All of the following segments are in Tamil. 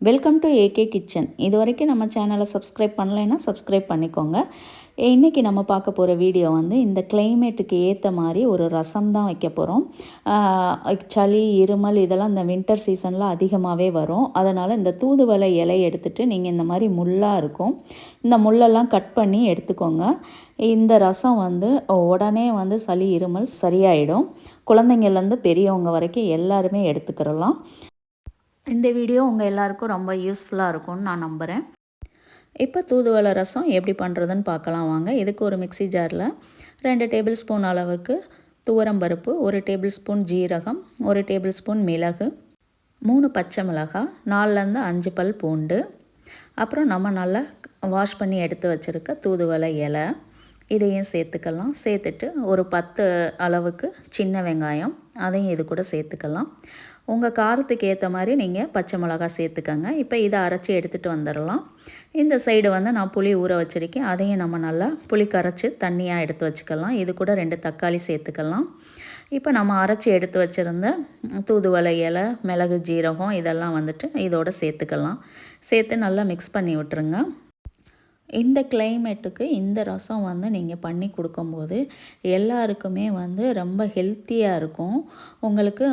வெல்கம் டு ஏகே கிச்சன் இது வரைக்கும் நம்ம சேனலை சப்ஸ்கிரைப் பண்ணலைன்னா சப்ஸ்கிரைப் பண்ணிக்கோங்க. இன்றைக்கி நம்ம பார்க்க போகிற வீடியோ வந்து இந்த கிளைமேட்டுக்கு ஏற்ற மாதிரி ஒரு ரசம் தான் வைக்க போகிறோம் சளி இருமல் இதெல்லாம் இந்த வின்டர் சீசனில் அதிகமாகவே வரும். அதனால் இந்த தூதுவளை இலை எடுத்துகிட்டு நீங்கள் இந்த மாதிரி முள்ளாக இருக்கும். இந்த முள்ளெல்லாம் கட் பண்ணி எடுத்துக்கோங்க. இந்த ரசம் வந்து உடனே வந்து சளி இருமல் சரியாயிடும். குழந்தைங்கள்லேருந்து பெரியவங்க வரைக்கும் எல்லாருமே எடுத்துக்கிறலாம். இந்த வீடியோ உங்கள் எல்லாருக்கும் ரொம்ப யூஸ்ஃபுல்லாக இருக்கும்னு நான் நம்புகிறேன் இப்போ தூதுவளை ரசம் எப்படி பண்ணுறதுன்னு பார்க்கலாம் வாங்க. இதுக்கு ஒரு மிக்சி ஜாரில் ரெண்டு டேபிள் ஸ்பூன் அளவுக்கு துவரம்பருப்பு ஒரு டேபிள் ஸ்பூன் ஜீரகம் ஒரு டேபிள் ஸ்பூன் மிளகு மூணு பச்சை மிளகாய் நாலுலேருந்து அஞ்சு பல் பூண்டு. அப்புறம் நம்ம நல்லா வாஷ் பண்ணி எடுத்து வச்சுருக்க தூதுவளை இலை. இதையும் சேர்த்துக்கலாம். சேர்த்துட்டு ஒரு பத்து அளவுக்கு சின்ன வெங்காயம் அதையும் இது கூட சேர்த்துக்கலாம். உங்கள் காரத்துக்கு ஏற்ற மாதிரி நீங்கள் பச்சை மிளகா சேர்த்துக்கோங்க. இப்போ இதை அரைச்சி எடுத்துகிட்டு வந்துடலாம். இந்த சைடு வந்து நான் புளி ஊற வச்சுருக்கேன். அதையும் நம்ம நல்லா புளி கரைச்சி தண்ணியாக எடுத்து வச்சுக்கலாம். இது கூட ரெண்டு தக்காளி சேர்த்துக்கலாம். இப்போ நம்ம அரைச்சி எடுத்து வச்சுருந்த தூதுவளை இலை மிளகு ஜீரகம் இதெல்லாம் வந்துட்டு இதோடு சேர்த்துக்கலாம். சேர்த்து நல்லா மிக்ஸ் பண்ணி விட்டுருங்க. இந்த கிளைமேட்டுக்கு இந்த ரசம் வந்து நீங்கள் பண்ணி கொடுக்கும்போது எல்லாருக்குமே வந்து ரொம்ப ஹெல்த்தியாக இருக்கும். உங்களுக்கு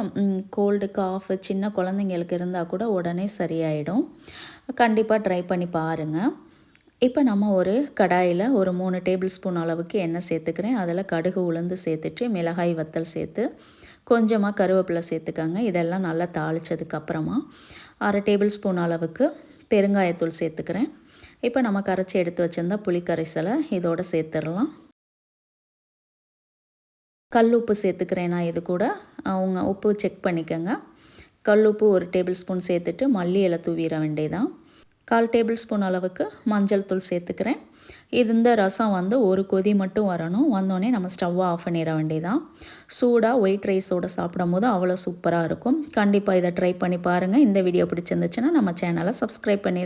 கோல்டு காஃப் சின்ன குழந்தைங்களுக்கு இருந்தால் கூட உடனே சரியாயிடும். கண்டிப்பாக ட்ரை பண்ணி பாருங்கள் இப்போ நம்ம ஒரு கடாயில் ஒரு மூணு டேபிள் ஸ்பூன் அளவுக்கு எண்ணெய் சேர்த்துக்கிறேன். அதில் கடுகு உளுந்து சேர்த்துட்டு மிளகாய் வத்தல் சேர்த்து கொஞ்சமாக கருவேப்பிலை சேர்த்துக்கோங்க. இதெல்லாம் நல்லா தாளித்ததுக்கப்புறமா அரை டேபிள் ஸ்பூன் அளவுக்கு பெருங்காயத்தூள் சேர்த்துக்கிறேன். இப்போ நம்ம கரைச்சி எடுத்து வச்சுருந்தா புளி கரைசலை இதோடு சேர்த்துடலாம். கல் உப்பு சேர்த்துக்கிறேன் நான் இது கூட. அவங்க உப்பு செக் பண்ணிக்கோங்க. கல் உப்பு ஒரு டேபிள் ஸ்பூன் சேர்த்துட்டு மல்லி இலை தூவிட வேண்டியதான் கால் டேபிள் ஸ்பூன் அளவுக்கு மஞ்சள் தூள் சேர்த்துக்கிறேன். இது இந்த ரசம் வந்து ஒரு கொதி மட்டும் வரணும். வந்தோடனே நம்ம ஸ்டவ்வை ஆஃப் பண்ணிட வேண்டியதான் சூடாக ஒயிட் ரைஸோடு சாப்பிடும் போது அவ்வளோ சூப்பராக இருக்கும். கண்டிப்பாக இதை ட்ரை பண்ணி பாருங்கள் இந்த வீடியோ பிடிச்சிருந்துச்சுன்னா நம்ம சேனலை சப்ஸ்கிரைப் பண்ணி